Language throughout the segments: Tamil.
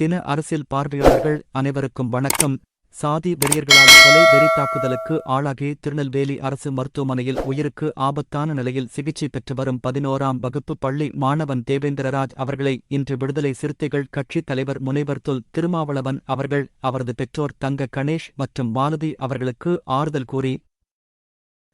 தின அரசியல் பார்வையாளர்கள் அனைவருக்கும் வணக்கம். சாதி வெறியர்களால் கொலை வெறி தாக்குதலுக்கு ஆளாகி திருநெல்வேலி அரசு மருத்துவமனையில் உயிருக்கு ஆபத்தான நிலையில் சிகிச்சை பெற்று வரும் பதினோராம் வகுப்பு பள்ளி மாணவன் தேவேந்திரராஜ் அவர்களை இன்று விடுதலை சிறுத்தைகள் கட்சித் தலைவர் முனைவர் தொல் திருமாவளவன் அவர்கள் அவரது பெற்றோர் தங்க கணேஷ் மற்றும் மாலதி அவர்களுக்கு ஆறுதல் கூறி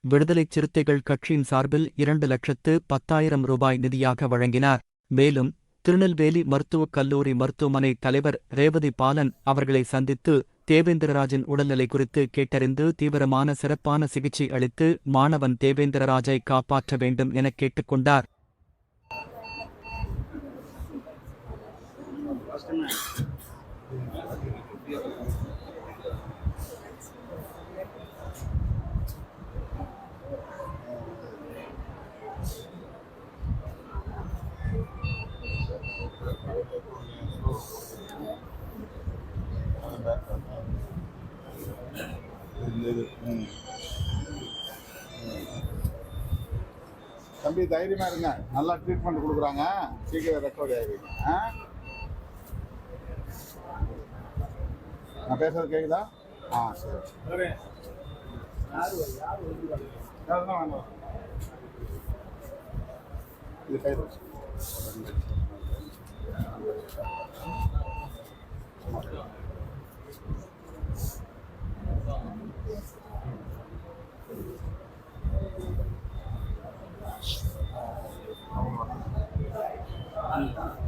விடுதலைச் சிறுத்தைகள் கட்சியின் சார்பில் இரண்டு லட்சத்து பத்தாயிரம் ரூபாய் நிதியாக வழங்கினார். மேலும் திருநெல்வேலி மருத்துவக் கல்லூரி மருத்துவமனை தலைவர் ரேவதி பாலன் அவர்களை சந்தித்து தேவேந்திரராஜின் உடல்நிலை குறித்து கேட்டறிந்து தீவிரமான சிறப்பான சிகிச்சை அளித்து மாணவன் தேவேந்திரராஜை காப்பாற்ற வேண்டும் எனக் கேட்டுக்கொண்டார் Thank you. தம்பி தைரியமா இருங்க. நல்லா ட்ரீட்மெண்ட் கொடுக்குறாங்க. சீக்கிரம் ரெக்கவரி ஆகிடுங்க ஆ? நான் பேசுறது கேக்குதா? ஆ சரி. இது வாங்க 음.